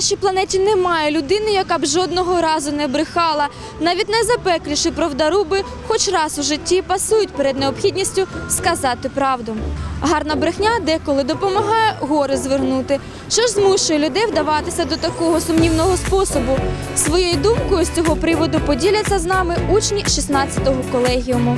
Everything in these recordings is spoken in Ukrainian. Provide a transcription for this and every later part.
нашій планеті немає людини, яка б жодного разу не брехала. Навіть найзапекліші правдаруби хоч раз у житті пасують перед необхідністю сказати правду. Гарна брехня деколи допомагає гори звернути. Що ж змушує людей вдаватися до такого сумнівного способу? Своєю думкою з цього приводу поділяться з нами учні 16-го колегіуму.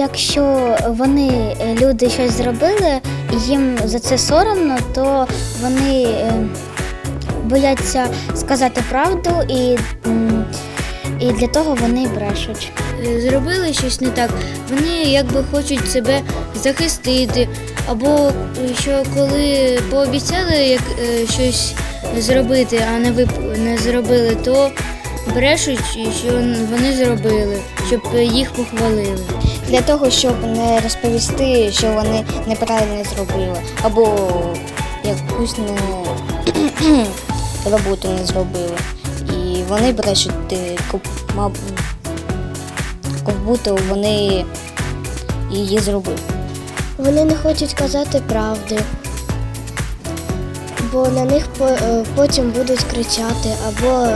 Якщо вони е, люди щось зробили, їм за це соромно, то вони е, бояться сказати правду і, і для того вони брешуть. Е, зробили щось не так, вони якби хочуть себе захистити, або що коли пообіцяли як, щось зробити, а не вип- не зробили, то брешуть, що вони зробили, щоб їх похвалили. Для того, щоб не розповісти, що вони неправильно зробили, або якусь не роботу не зробили. І вони брешуть, е, як вони її зробили. Вони не хочуть казати правди, бо на них е, потім будуть кричати або,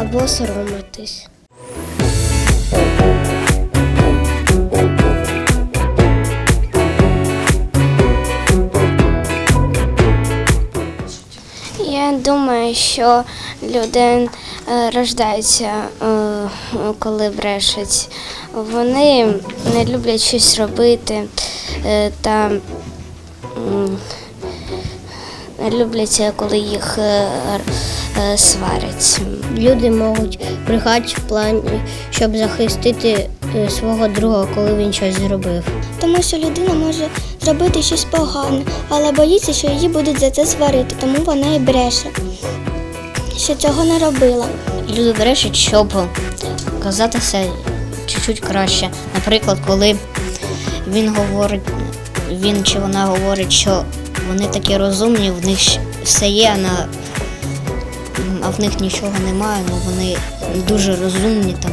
або соромитись. Думаю, що люди е, рождаються, е, коли брешуть. Вони не люблять щось робити е, та м, не люблять, коли їх сварять. Люди можуть брехати в плані, щоб захистити свого друга, коли він щось зробив. Тому що людина може зробити щось погане, але боїться, що її будуть за це сварити, тому вона і бреше, що цього не робила. Люди брешуть, щоб казатися чуть-чуть краще. Наприклад, коли він говорить, він чи вона говорить, що вони такі розумні, в них все є, а, в них нічого немає, ну вони дуже розумні там,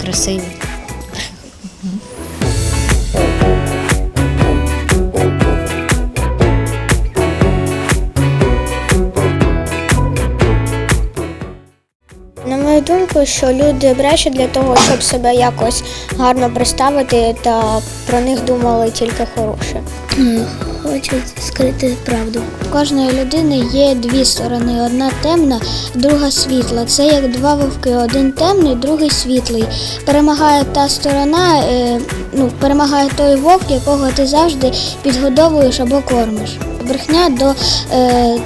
красиві. Мою думку, що люди брешуть для того, щоб себе якось гарно представити та про них думали тільки хороше. Хочуть скрити правду. У кожної людини є дві сторони: одна темна, друга світла. Це як два вовки: один темний, другий світлий. Перемагає та сторона, е, ну, перемагає той вовк, якого ти завжди підгодовуєш або кормиш. Брехня до е,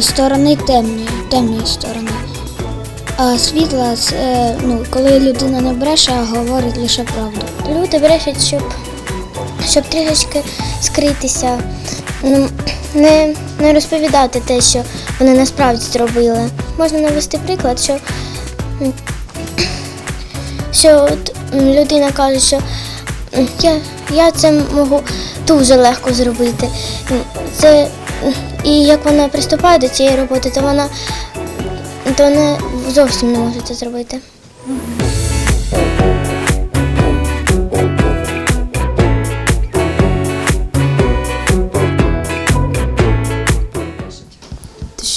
сторони темної, темної сторони. Світла е, ну, коли людина не бреше, а говорить лише правду. Люди брешуть, щоб, щоб трішечки скритися, ну, не, не розповідати те, що вони насправді зробили. Можна навести приклад, що, що от, людина каже, що я, я це можу дуже легко зробити. Це, і як вона приступає до цієї роботи, то вона, то вона зовсім не може це зробити.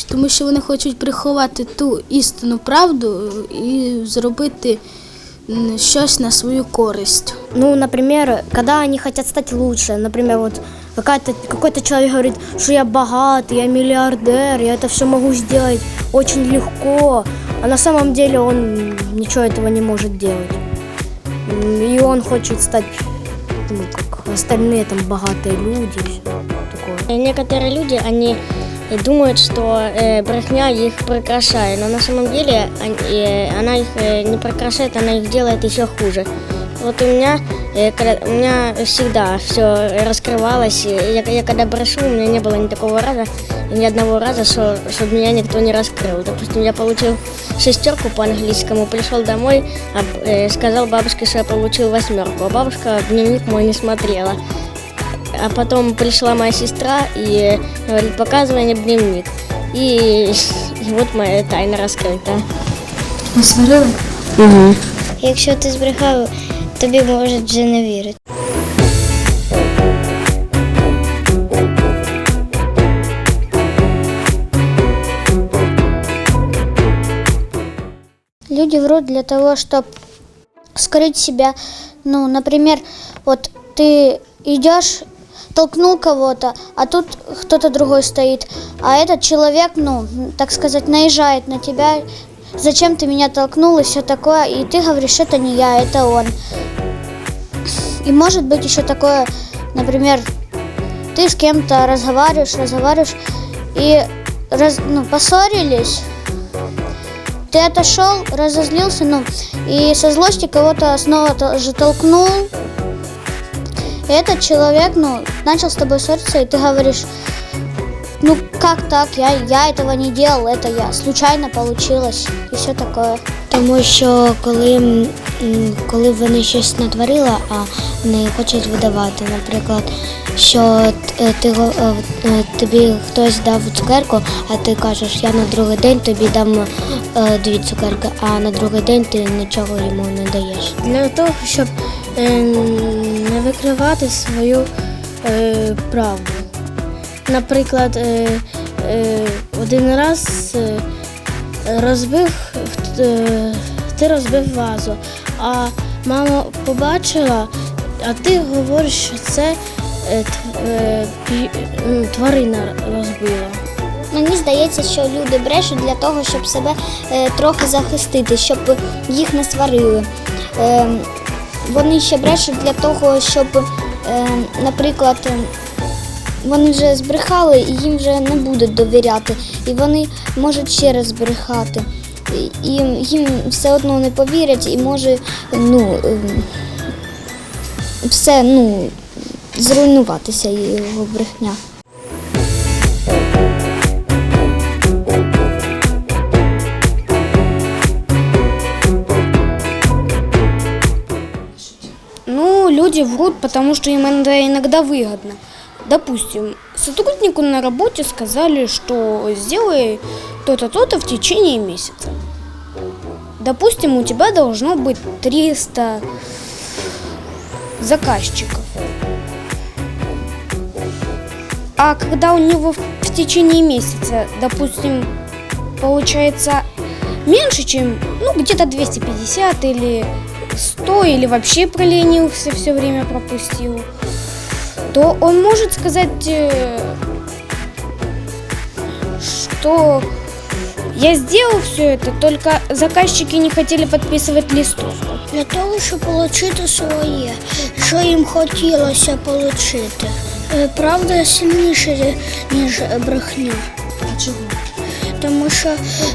Тому що вони хочуть приховати ту істинну правду і зробити щось на свою користь. Ну, например, когда они хотят стать лучше, например, вот какая-то, какой-то человек говорит, что я богатый, я миллиардер, я это все могу сделать очень легко, а на самом деле он ничего этого не может делать. И он хочет стать, ну, как остальные там богатые люди, такое. Некоторые люди, они думают, что э, брехня их прекрашает, но на самом деле они- э, она их э, не прекрашает, она их делает еще хуже. Вот у меня, э, когда- у меня всегда все раскрывалось. и Я, я когда брошу, у меня не было ни такого раза, ни одного раза, что, чтобы меня никто не раскрыл. Допустим, я получил шестерку по английскому, пришел домой, а, э, сказал бабушке, что я получил восьмерку, а бабушка дневник мой не смотрела. А потом пришла моя сестра и говорит, показывай мне дневник. И вот моя тайна раскрыта. Ви сварили? Угу. Якщо ти збрехав, тобі можуть вже не вірити. Люди врут для того, чтобы скрыть себя. Ну, например, вот ты идешь, толкнул кого-то, а тут кто-то другой стоит, а этот человек, ну, так сказать, наезжает на тебя. Зачем ты меня толкнул и все такое, и ты говоришь, это не я, это он. И может быть еще такое, например, ты с кем-то разговариваешь, разговариваешь, и раз, ну, поссорились, ты отошел, разозлился, ну, и со злости кого-то снова тоже толкнул. И этот человек, ну, начал с тобой ссориться, и ты говоришь, ну, как так, я, я этого не делал, это я, случайно получилось, и все такое. Тому що коли, коли вони щось натворили, а не хочуть видавати, наприклад, що е, ти, е, е, тобі хтось дав цукерку, а ти кажеш, я на другий день тобі дам дві цукерки, а на другий день ти нічого йому не даєш. Для того, щоб е, не викривати свою правду. Наприклад, е, е, один раз е, розбив, ти розбив вазу, а мама побачила, а ти говориш, що це м, тварина розбила. Мені здається, що люди брешуть для того, щоб себе трохи захистити, щоб їх не сварили. Е, вони ще брешуть для того, щоб, е, наприклад, вони вже збрехали і їм вже не будуть довіряти, і вони можуть ще раз збрехати. І їм, все одно не повірять і може ну, е, все ну, зруйнуватися його брехня. Ну, люди врут, потому что им это иногда выгодно. Допустим, сотруднику на работе сказали, что сделай то-то, то-то в течение месяца. Допустим, у тебя должно быть 300 заказчиков. А когда у него в течение месяца, допустим, получается меньше, чем, ну, где-то 250 или 100, или вообще проленился, все время пропустил, то он может сказать, э, что я сделал все это, только заказчики не хотели подписывать листовку. Для того, щоб отримати своє, що їм хотілося отримати. Правда сильніша, ніж брехня. А чого? Тому що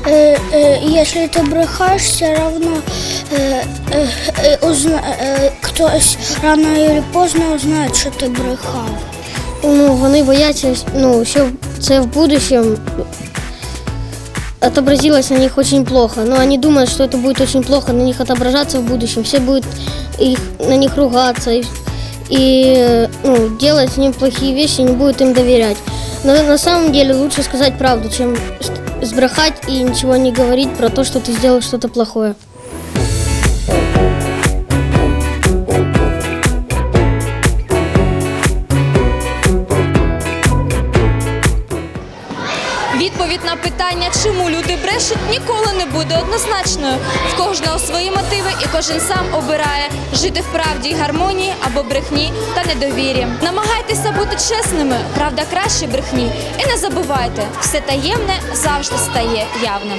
е, е, якщо ти брехаєш, все одно е, е, е, узна, е, хтось рано чи поздно узнає, що ти брехав. Ну, вони бояться, ну, що це в будущем отобразилось на них очень плохо. Но они думают, что это будет очень плохо на них отображаться в будущем. Все будут их, на них ругаться и, и ну, делать с ним плохие вещи, не будут им доверять. Но на самом деле лучше сказать правду, чем сбрехать и ничего не говорить про то, что ты сделал что-то плохое. Відповідь на питання, чому люди брешуть, ніколи не буде однозначною. В кожного свої мотиви, і кожен сам обирає жити в правді й гармонії або брехні та недовірі. Намагайтеся бути чесними, правда краще брехні. І не забувайте, все таємне завжди стає явним.